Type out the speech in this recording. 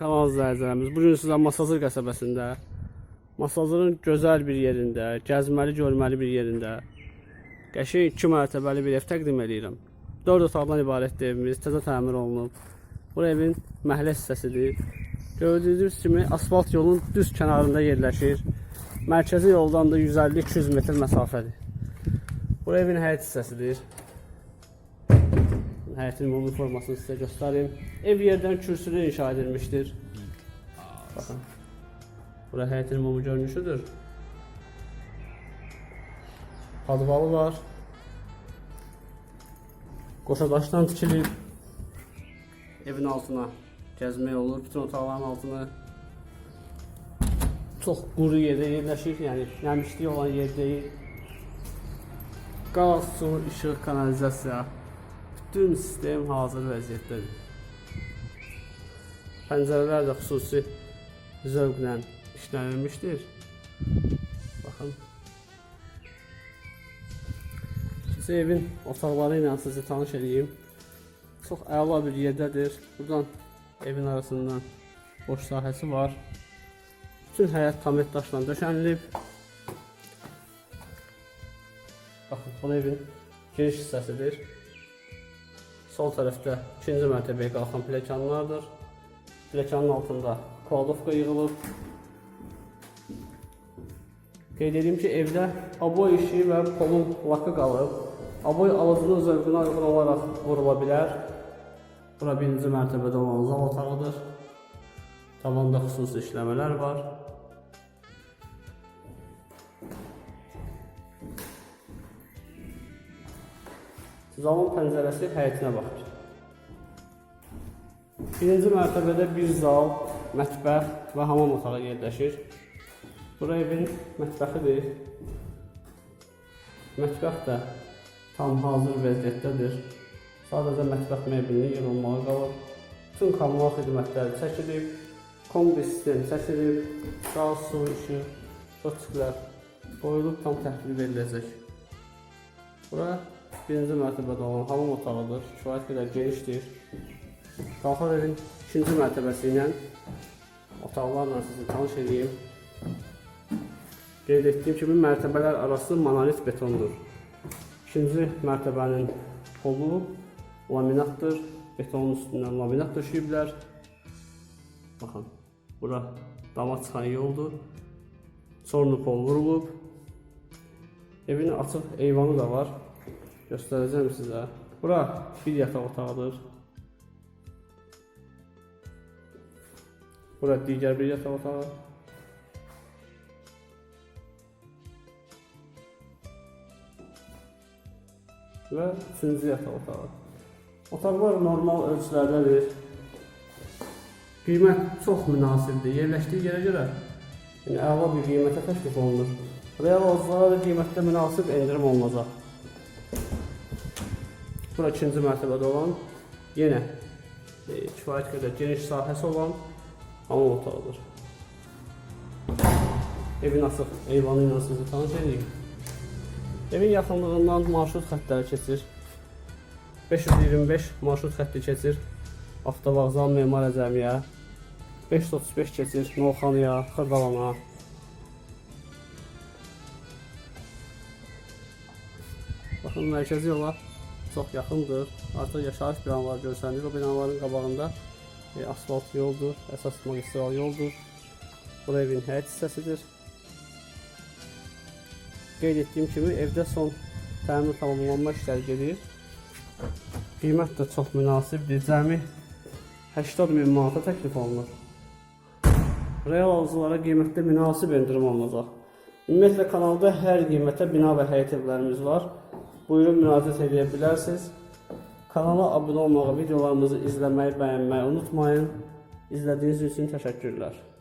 Kanal izləyicilərimiz, bugün sizə Masazır qəsəbəsində, Masazırın gözəl bir yerində, gəzməli, görməli bir yerində, qəşəng 2 mərtəbəli bir ev təqdim edirəm. 4 otaqdan ibarətdir evimiz, təzə təmir olunub. Bu evin məhəllə hissəsidir. Gördüyünüz kimi asfalt yolun düz kənarında yerləşir. Mərkəzi yoldan da 150-200 metr məsafədir. Bu evin həyət hissəsidir. Həyətin ümumi formasını sizə göstəreyim. Ev yerdən kürsülü inşa edilmişdir. Baxın. Bura həyətin ümumi görünüşüdür. Padvalı var. Qoşa daşdan tikilib. Evin altına gəzmək olur. Bütün otaqların altını çox quru yerdə yerləşir. Yəni nəmişlik olan yer deyil. Qaz, su, işıq, kanalizasiya bütün sistem hazır vəziyyətdədir. Pəncərələr də xüsusi zövqlə işlənilmişdir. Baxın. Sizi evin otaqları ilə sizi tanış edeyim. Çox əla bir yerdədir. Buradan evin arasından boş sahəsi var. Bütün həyət tamet daşla döşənilib. Baxın, bu evin giriş hissəsidir. Sol tərəfdə ikinci mərtəbəyə qalxan pilləkənlərdir. Pilləkənin altında kladovka yığılıb. Qeyd edeyim ki, evdə aboy işi və polun lakı qalıb. Aboy alıcının zövqünə uyğun olaraq vurula bilər. Bura birinci mərtəbədə olan zal otağıdır. Tavanda xüsusi işləmələr var. Zalın pəncərəsi həyətinə baxır. Birinci mərtəbədə bir zal, mətbəx və hamam otağı yerləşir. Bura evin mətbəxidir. Mətbəx də tam hazır vəziyyətdədir. Sadəcə mətbəx meblini yığılmalı qalır. Bütün kommunal xidmətləri çəkilib, kombi sistem çəkilib, qaz, su, işıq, soçiklər qoyulub tam təhvil veriləcək. Bura birinci mərtəbədə olan hamam otağıdır. Kifayət qədər genişdir. Qalxar evin ikinci mərtəbəsi ilə otaqlarla sizi tanış edeyim. Qeyd etdiyim kimi mərtəbələr arası monolit betondur. İkinci mərtəbənin polu laminatdır. Betonun üstündən laminat döşəyiblər. Baxın, bura dama çıxan yoldur. Çorlu pol vurulub. Evin açıq eyvanı da var. Göstərəcəm sizə. Bura bir yataq otağıdır. Bura digər bir yataq otağı. Və üçüncü yataq otağı. Otaqlar normal ölçülərdədir. Qiymət çox münasibdir. Yerləşdiyi yerə görə yəni əla bir qiymətə təklif olunur. Real alıcılara da qiymətdə münasib endirim olunacaq. Bura ikinci mərtəbədə olan yenə e, kifayət qədər geniş sahəsi olan hamam otağıdır. Evin açıq eyvanı ilə sizi tanış edeyim. Evin yaxınlığından marşrut xəttləri keçir. 525 marşrut xətti keçir. Avtovağzal Memar Əcəmiyə. 535 keçir Novxanıya, Xırdalana. Baxın mərkəzi yola çox yaxındır. Artıq yaşayış binaları görsənir. O binaların qabağında e, asfalt yoldur, əsas magistral yoldur. Bura evin həyət hissəsidir. Qeyd etdiyim kimi evdə son təmir tamamlanma işləri gedir. Qiymət də çox münasibdir. Cəmi 80 min manata təklif olunur. Real alıcılara qiymətdə münasib endirim olunacaq. Ümumiyyətlə kanalda hər qiymətə bina və həyət evlərimiz var. Buyurun müraciət edə bilərsiniz. Kanala abunə olmağı, videolarımızı izləməyi, bəyənməyi unutmayın. İzlədiyiniz üçün təşəkkürlər.